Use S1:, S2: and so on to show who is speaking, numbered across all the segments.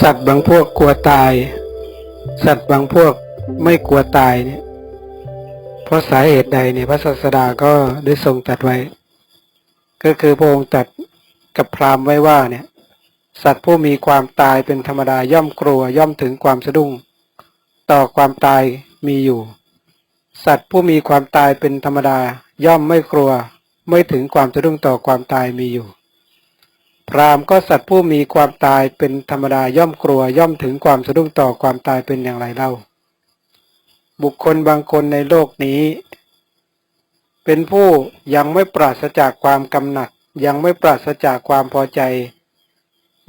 S1: สัตว์บางพวกกลัวตาย สัตว์บางพวกไม่กลัวตายเนี่ย เพราะสาเหตุใดเนี่ยพระศาสดาก็ได้ทรงตัดไว้ ก็คือพระองค์ตัดกับพราหมณ์ไว้ว่าเนี่ย สัตว์ผู้มีความตายเป็นธรรมดาย่อมกลัวย่อมถึงความสะดุ้ง ต่อความตายมีอยู่ สัตว์ผู้มีความตายเป็นธรรมดาย่อมไม่กลัว ไม่ถึงความสะดุ้งต่อความตายมีอยู่ พราหมณ์ก็สัตว์ผู้มีความตายเป็นธรรมดาย่อมกลัวย่อมถึงความสะดุ้งต่อความตายเป็นอย่างไรเล่า บุคคลบางคนในโลกนี้ เป็นผู้ยังไม่ปราศจากความกำหนัด ยังไม่ปราศจากความพอใจ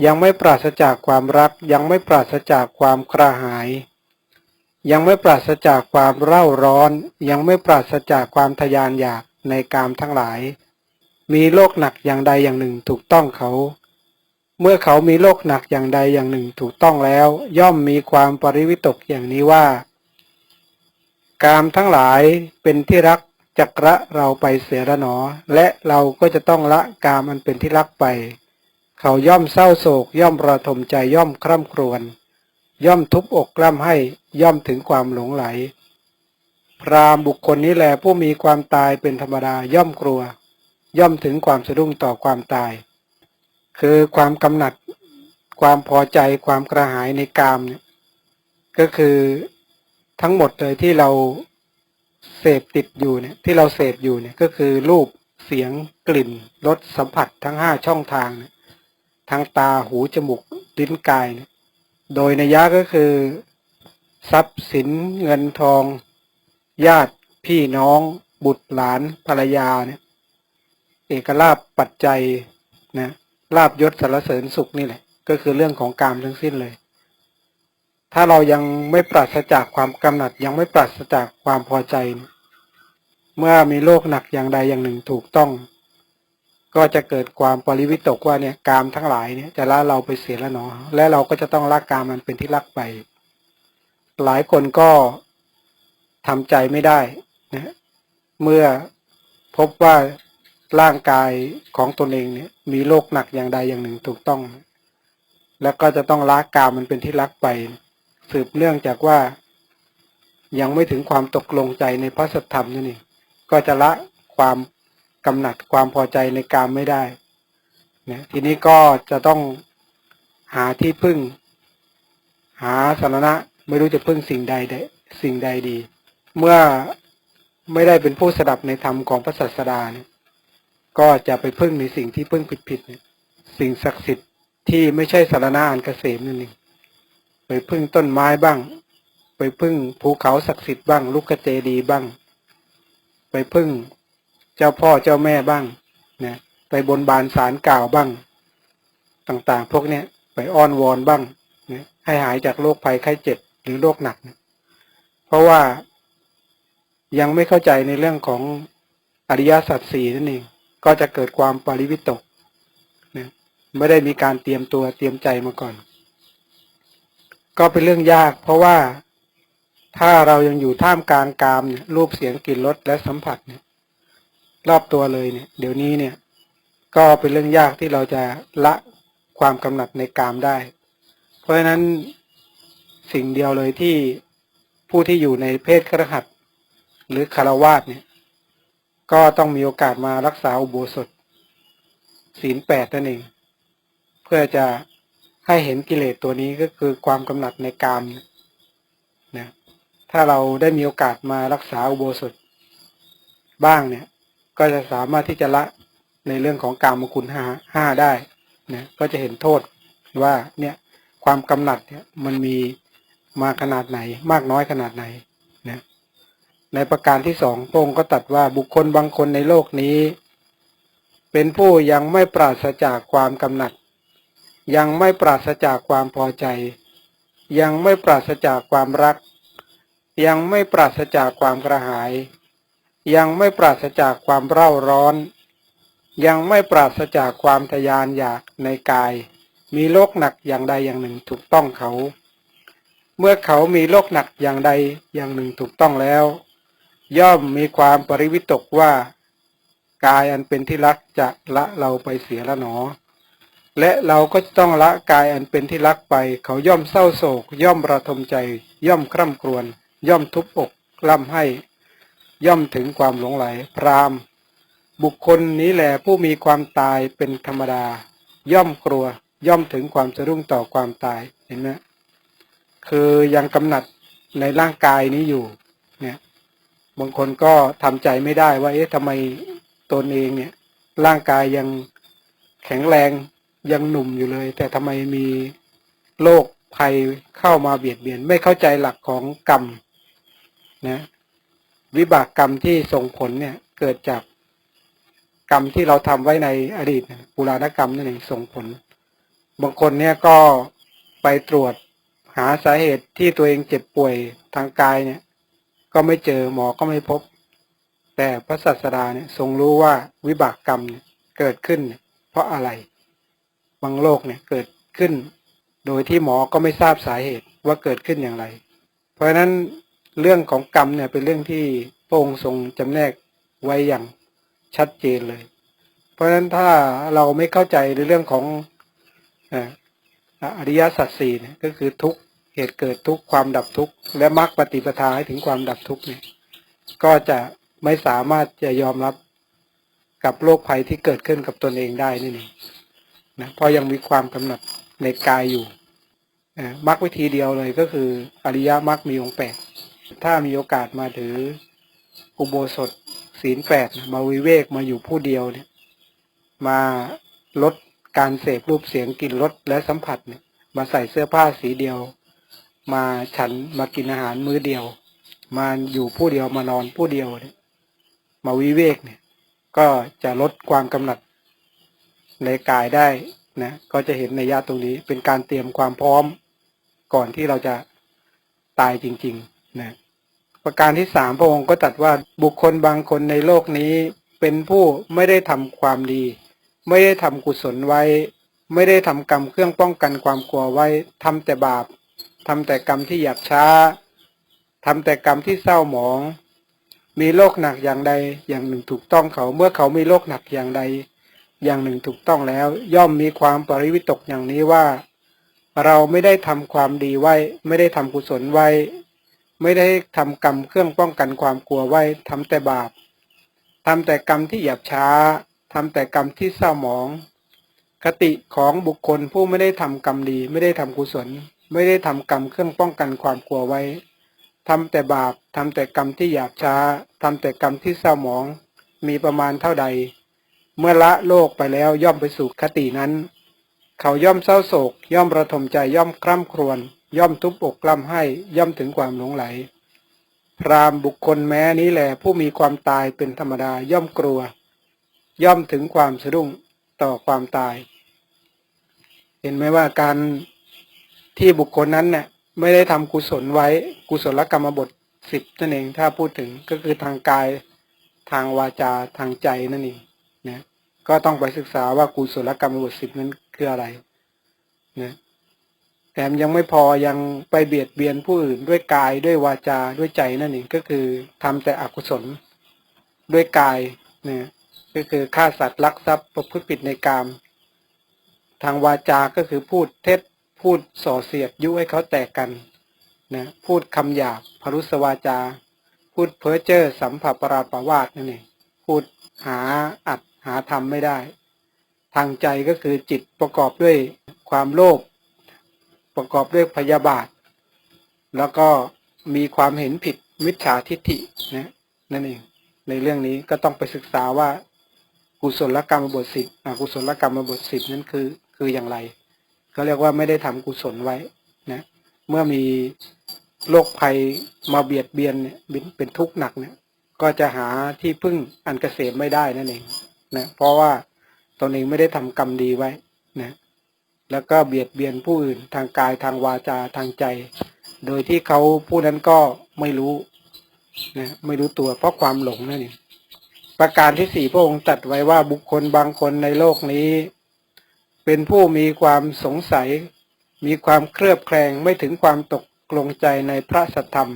S1: ยังไม่ปราศจากความรัก ยังไม่ปราศจากความกระหาย ยังไม่ปราศจากความเร่าร้อน ยังไม่ปราศจากความทยานอยากในกามทั้งหลาย มีโรคหนักอย่างใดอย่างหนึ่งถูกต้องเขา เมื่อเขามีโรคหนักอย่างใดอย่างหนึ่งถูกต้องแล้ว ย่อมมีความปริวิตกอย่างนี้ว่า กามทั้งหลายเป็นที่รักจักระเราไปเสียละหนอ และเราก็จะต้องละกามอันเป็นที่รักไป เขาย่อมเศร้าโศก ย่อมระทมใจย่อมคร่ำครวญย่อมทุบอกกล้ำให้ย่อมถึงความหลงไหล พรามบุคคลนี้แหละผู้มีความตายเป็นธรรมดาย่อมกลัว ย่อมถึงความสะดุ้งต่อความตาย คือความกำหนัด ความพอใจความกระหายในกามเนี่ยก็คือทั้งหมดเลยที่เราเสพติดอยู่เนี่ยที่เราเสพอยู่เนี่ยก็คือรูปเสียงกลิ่นรสสัมผัสทั้งห้าช่องทางเนี่ยทางตาหูจมูกลิ้นกายเนี่ยโดยในยะก็คือ ทรัพย์สินเงินทอง ญาติพี่น้อง บุตรหลานภรรยาเนี่ย อกลาภปัจจัยนะลาบยศสารเสริญสุขนี่แหละ ก็คือเรื่องของกามทั้งสิ้นเลย ถ้าเรายังไม่ปราศจากความกำหนัด ยังไม่ปราศจากความพอใจ เมื่อมีโรคหนักอย่างใดอย่างหนึ่งถูกต้อง ก็จะเกิดความปริวิตกว่าเนี่ยกามทั้งหลายเนี่ยจะละเราไปเสียแล้วเนาะและเราก็จะต้องละกามมันเป็นที่รักไป หลายคนก็ทำใจไม่ได้นะเมื่อพบว่า ร่างกายของตนเองเนี่ย มีโรคหนักอย่างใดอย่างหนึ่งถูกต้อง แล้วก็จะต้องละกามมันเป็นที่รักไป สืบเนื่องจากว่า ยังไม่ถึงความตกลงใจในพระสัทธรรมนั่นเองก็จะละความกำหนัดความพอใจในกามไม่ได้นะทีนี้ก็จะต้องหาที่พึ่ง หาสาระไม่รู้จะพึ่งสิ่งใดใดสิ่งใดดี เมื่อไม่ได้เป็นผู้สดับในธรรมของพระศาสดาเนี่ย ก็จะไปพึ่งในสิ่งที่พึ่งผิดๆเนี่ยสิ่งศักดิ์สิทธิ์ที่ไม่ใช่สารณะอันเกษมนั่นเองไปพึ่งต้นไม้บ้าง ไปพึ่งภูเขาศักดิ์สิทธิ์บ้าง ลูกกระเจดีบ้าง ไปพึ่งเจ้าพ่อเจ้าแม่บ้างนะไปบนบานสารกล่าวบ้าง ต่างๆ พวกเนี้ยไปอ้อนวอนบ้างนะให้หายจากโรคภัยไข้เจ็บหรือโรคหนักนะเพราะว่ายังไม่เข้าใจในเรื่องของอริยสัจสี่นั่นเอง ก็จะเกิดความปริวิตกนะไม่ได้มีการเตรียมตัวเตรียมใจมาก่อน ก็เป็นเรื่องยาก เพราะว่าถ้าเรายังอยู่ท่ามกลางกามเนี่ยรูปเสียงกลิ่นรสและสัมผัสเนี่ย รอบตัวเลยเนี่ย เดี๋ยวนี้เนี่ย ก็เป็นเรื่องยากที่เราจะละความกำหนัดในกามได้ เพราะฉะนั้นสิ่งเดียวเลยที่ผู้ที่อยู่ในเพศครหัสหรือคารวาสเนี่ย ก็ต้องมีโอกาสมารักษาอุโบสถ ศีลแปดนั่นเอง เพื่อจะให้เห็นกิเลสตัวนี้ก็คือความกำหนัดในกามนะถ้าเราได้มีโอกาสมารักษาอุโบสถ บ้างเนี่ย ก็จะสามารถที่จะละในเรื่องของกามคุณห้าห้าได้นะก็จะเห็นโทษว่าเนี่ยความกำหนัดเนี่ยมันมีมาขนาดไหนมากน้อยขนาดไหน ในประการที่สองพระองค์ก็ตรัสว่าบุคคลบางคนในโลกนี้ เป็นผู้ยังไม่ปราศจากความกำหนัด ยังไม่ปราศจากความพอใจ ยังไม่ปราศจากความรัก ยังไม่ปราศจากความกระหาย ยังไม่ปราศจากความเร่าร้อน ยังไม่ปราศจากความทยานอยากในกาย มีโรคหนักอย่างใดอย่างหนึ่งถูกต้องเขา เมื่อเขามีโรคหนักอย่างใดอย่างหนึ่งถูกต้องแล้ว ย่อมมีความปริวิตกว่า กายอันเป็นที่รักจะละเราไปเสียละหนอ และเราก็ต้องละกายอันเป็นที่รักไป เขาย่อมเศร้าโศก ย่อมระทมใจ ย่อมคร่ำครวญย่อมทุบอกล่ำให้ ย่อมถึงความหลงไหล พรามบุคคลนี้แหละผู้มีความตายเป็นธรรมดา ย่อมกลัว ย่อมถึงความสะดุ้งต่อความตายเห็นไหมคือยังกำหนัดในร่างกายนี้อยู่ เนี่ย บางคนก็ทำใจไม่ได้ว่าเอ๊ะทำไมตนเองเนี่ย ร่างกายยังแข็งแรงยังหนุ่มอยู่เลย แต่ทำไมมีโรคภัยเข้ามาเบียดเบียน ไม่เข้าใจหลักของกรรมนะวิบากกรรมที่ส่งผลเนี่ย เกิดจากกรรมที่เราทำไว้ในอดีตปุราณกรรมนั่นเองส่งผล บางคนเนี่ยก็ไปตรวจหาสาเหตุที่ตัวเองเจ็บป่วยทางกายเนี่ย ก็ไม่เจอหมอก็ไม่พบ แต่พระศาสดาเนี่ยทรงรู้ว่าวิบากกรรมเนี่ยเกิดขึ้น เพราะอะไร บางโรคเนี่ยเกิดขึ้น โดยที่หมอก็ไม่ทราบสาเหตุว่าเกิดขึ้นอย่างไร เพราะฉะนั้นเรื่องของกรรมเนี่ยเป็นเรื่องที่พระองค์ทรงจำแนกไว้อย่างชัดเจนเลย เพราะฉะนั้นถ้าเราไม่เข้าใจในเรื่องของอ,อริยสัจสี่เนี่ก็คือทุกข์ เหตุเกิดทุกข์ความดับทุกข์และมรรคปฏิปทาให้ถึงความดับทุกข์เนี่ยก็จะไม่สามารถจะยอมรับกับโรคภัยที่เกิดขึ้นกับตนเองได้นี่เองนะเพราะยังมีความกำหนัดในกายอยู่อ่ามรรควิธีเดียวเลยก็คืออริยมรรคมีองค์แปดถ้ามีโอกาสมาถืออุโบสถศีลแปดมาวิเวกมาอยู่ผู้เดียวเนี่ย มาลดการเสพรูปเสียงกลิ่นรสและสัมผัสเนี่ยมาใส่เสื้อผ้าสีเดียว มาฉันมากินอาหารมื้อเดียว มาอยู่ผู้เดียวมานอนผู้เดียวเนี่ยมาวิเวกเนี่ย ก็จะลดความกำหนัดในกายได้นะก็จะเห็นในยะตรงนี้เป็นการเตรียมความพร้อมก่อนที่เราจะตายจริงๆนะประการที่สามพระองค์ก็ตัดว่าบุคคลบางคนในโลกนี้เป็นผู้ไม่ได้ทำความดี ไม่ได้ทำกุศลไว้ ไม่ได้ทำกรรมเครื่องป้องกันความกลัวไว้ทำแต่บาป ทำแต่กรรมที่หยาบช้าทำแต่กรรมที่เศร้าหมอง มีโรคหนักอย่างใดอย่างหนึ่งถูกต้องเขา เมื่อเขามีโรคหนักอย่างใด อย่างหนึ่งถูกต้องแล้ว ย่อมมีความปริวิตกอย่างนี้ว่า เราไม่ได้ทำความดีไว้ ไม่ได้ทำกุศลไว้ ไม่ได้ทำกรรมเครื่องป้องกันความกลัวไว้ทำแต่บาปทำแต่กรรมที่หยาบช้าทำแต่กรรมที่เศร้าหมอง คติของบุคคลผู้ไม่ได้ทำกรรมดี ไม่ได้ทำกุศล ไม่ได้ทำกรรมเครื่องป้องกันความกลัวไว้ทำแต่บาปทำแต่กรรมที่หยาบช้าทำแต่กรรมที่เศร้าหมอง มีประมาณเท่าใด เมื่อละโลกไปแล้วย่อมไปสู่คตินั้น เขาย่อมเศร้าโศก ย่อมระทมใจย่อมคร่ำครวญย่อมทุบอกกล้ำให้ย่อมถึงความหลงไหล พรามบุคคลแม้นี้แหละผู้มีความตายเป็นธรรมดาย่อมกลัว ย่อมถึงความสะดุ้งต่อความตาย เห็นไหมว่าการ ที่บุคคลนั้นเนี่ยไม่ได้ทำกุศลไว้กุศลกรรมบทสิบนั่นเองถ้าพูดถึงก็คือทางกายทางวาจาทางใจนั่นเองนะก็ต้องไปศึกษาว่ากุศลกรรมบทสิบนั้นคืออะไรนะแถมยังไม่พอยังไปเบียดเบียนผู้อื่นด้วยกายด้วยวาจาด้วยใจนั่นเองก็คือทำแต่อกุศลด้วยกายนะก็คือฆ่าสัตว์ลักทรัพย์ประพฤติผิดในกาม ทางวาจาก็คือพูดเท็จ พูดส่อเสียดยุให้เขาแตกกันนะพูดคำหยาบพรุสวาจา พูดเพ้อเจ้อสัมผัสปราปวาสนั่นเองพูดหาอัดหาทำไม่ได้ ทางใจก็คือจิตประกอบด้วยความโลภประกอบด้วยพยาบาท แล้วก็มีความเห็นผิดมิจฉาทิฏฐินะนั่นเองในเรื่องนี้ก็ต้องไปศึกษาว่ากุศลกรรมบทสิบอกุศลกรรมบทสิบนั้นคือคืออย่างไร เขาเรียกว่าไม่ได้ทำกุศลไว้นะเมื่อมีโรคภัยมาเบียดเบียนเนี่ยเป็นทุกข์หนักเนี่ยก็จะหาที่พึ่งอันเกษมไม่ได้นั่นเองนะเพราะว่าตนเองไม่ได้ทำกรรมดีไว้นะแล้วก็เบียดเบียนผู้อื่นทางกายทางวาจาทางใจ โดยที่เขาผู้นั้นก็ไม่รู้นะไม่รู้ตัวเพราะความหลงนั่นเองประการที่สี่พระองค์ตรัสไว้ว่าบุคคลบางคนในโลกนี้ เป็นผู้มีความสงสัย มีความเครือบแคลงไม่ถึงความตกลงใจในพระสัทธรรม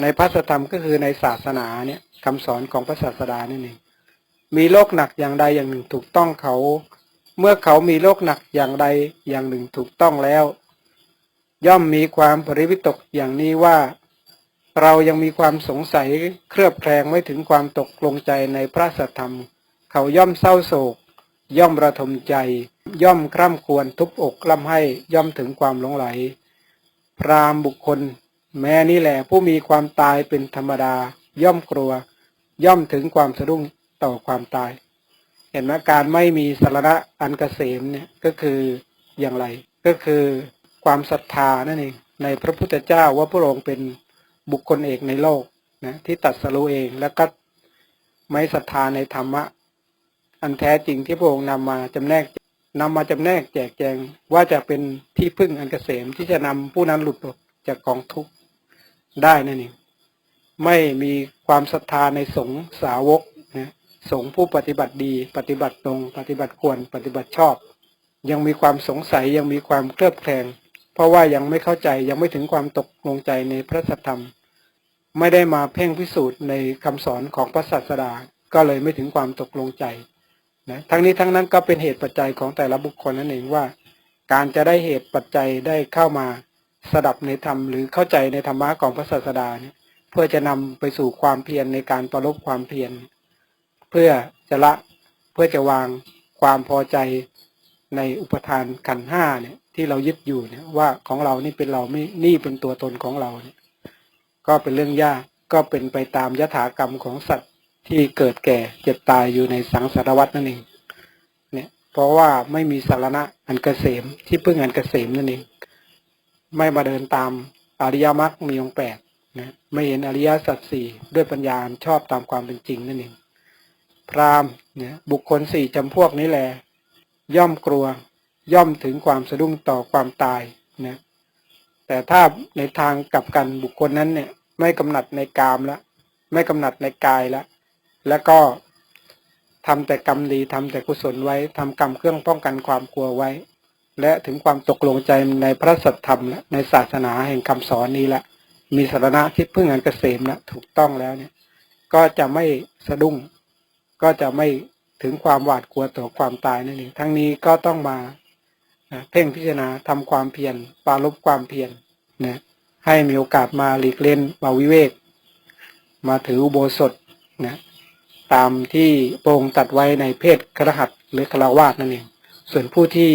S1: ในพระสัทธรรมก็คือในศาสนาเนี่ยคำสอนของพระศาสดานี่เองมีโรคหนักอย่างใดอย่างหนึ่งถูกต้องเขา เมื่อเขามีโรคหนักอย่างใดอย่างหนึ่งถูกต้องแล้ว ย่อมมีความปริวิตกอย่างนี้ว่า เรายังมีความสงสัยเครือบแคลงไม่ถึงความตกลงใจในพระสัทธรรม เขาย่อมเศร้าโศก ย่อมระทมใจ ย่อมคร่ำควรทุบอกกล่ำให้ย่อมถึงความหลงไหล พรามบุคคล แม้นี่แหละผู้มีความตายเป็นธรรมดา ย่อมกลัว ย่อมถึงความสะดุ้งต่อความตาย เห็นไหมการไม่มีสาระอันเกษมเนี่ยก็คืออย่างไร ก็คือความศรัทธานั่นเองในพระพุทธเจ้าว่าพระองค์เป็นบุคคลเอกในโลกนะที่ตัดสรู้เองแล้วก็ไม่ศรัทธาในธรรมะ อันแท้จริงที่พระองค์นำมาจำแนกนำมาจำแนกแจกแจงว่าจะเป็นที่พึ่งอันเกษมที่จะนำผู้นั้นหลุดออกจากกองทุกข์ได้นั่นเองไม่มีความศรัทธาในสงฆ์สาวกนะสงฆ์ผู้ปฏิบัติดี ปฏิบัติตรง ปฏิบัติควรปฏิบัติชอบ ยังมีความสงสัยยังมีความเคลือบแคลงเพราะว่ายังไม่เข้าใจยังไม่ถึงความตกลงใจในพระสัทธรรม ไม่ได้มาเพ่งพิสูจน์ในคำสอนของพระศาสดาก็เลยไม่ถึงความตกลงใจ นะทั้งนี้ทั้งนั้นก็เป็นเหตุปัจจัยของแต่ละบุคคลนั่นเองว่า การจะได้เหตุปัจจัยได้เข้ามาสดับในธรรมหรือเข้าใจในธรรมะของพระศาสดาเนี่ยเพื่อจะนำไปสู่ความเพียรในการประลบความเพียรเพื่อจะละเพื่อจะวางความพอใจในอุปทานขันห้าเนี่ยที่เรายึดอยู่เนี่ยว่าของเรานี่เป็นเราไม่นี่เป็นตัวตนของเราเนี่ยก็เป็นเรื่องยากก็เป็นไปตามยถากรรมของสัตว ที่เกิดแก่เจ็บตายอยู่ในสังสารวัฏนั่นเอง เนี่ย เพราะว่าไม่มีสารณะอันเกษมที่พึ่งอันเกษมนั่นเอง ไม่มาเดินตามอริยมรรคมีองค์แปดนะไม่เห็นอริยสัจสี่ด้วยปัญญาชอบตามความเป็นจริงนั่นเอง พราหมณ์เนี่ยบุคคลสี่จำพวกนี้แหละย่อมกลัว ย่อมถึงความสะดุ้งต่อความตายนะแต่ถ้าในทางกลับกันบุคคลนั้นเนี่ย ไม่กำหนัดในกามละไม่กำหนัดในกายละ แล้วก็ทำแต่กรรมดีทำแต่กุศลไว้ทำกรรมเครื่องป้องกันความกลัวไว้ และถึงความตกลงใจในพระสัทธรรมและในศาสนาแห่งคำสอนนี้แหละ มีสาระที่พึ่งอันเกษมละถูกต้องแล้วเนี่ย ก็จะไม่สะดุ้ง ก็จะไม่ถึงความหวาดกลัวต่อความตายนั่นเองทั้งนี้ก็ต้องมาเพ่งพิจารณาทำความเพียรปราลบความเพียรนะให้มีโอกาสมาหลีกเล่นมาวิเวก มาถืออุโบสถนะ ตามที่โปรงตัดไว้ในเพศครหัสหรือคารวาสนั่นเอง ส่วนผู้ที่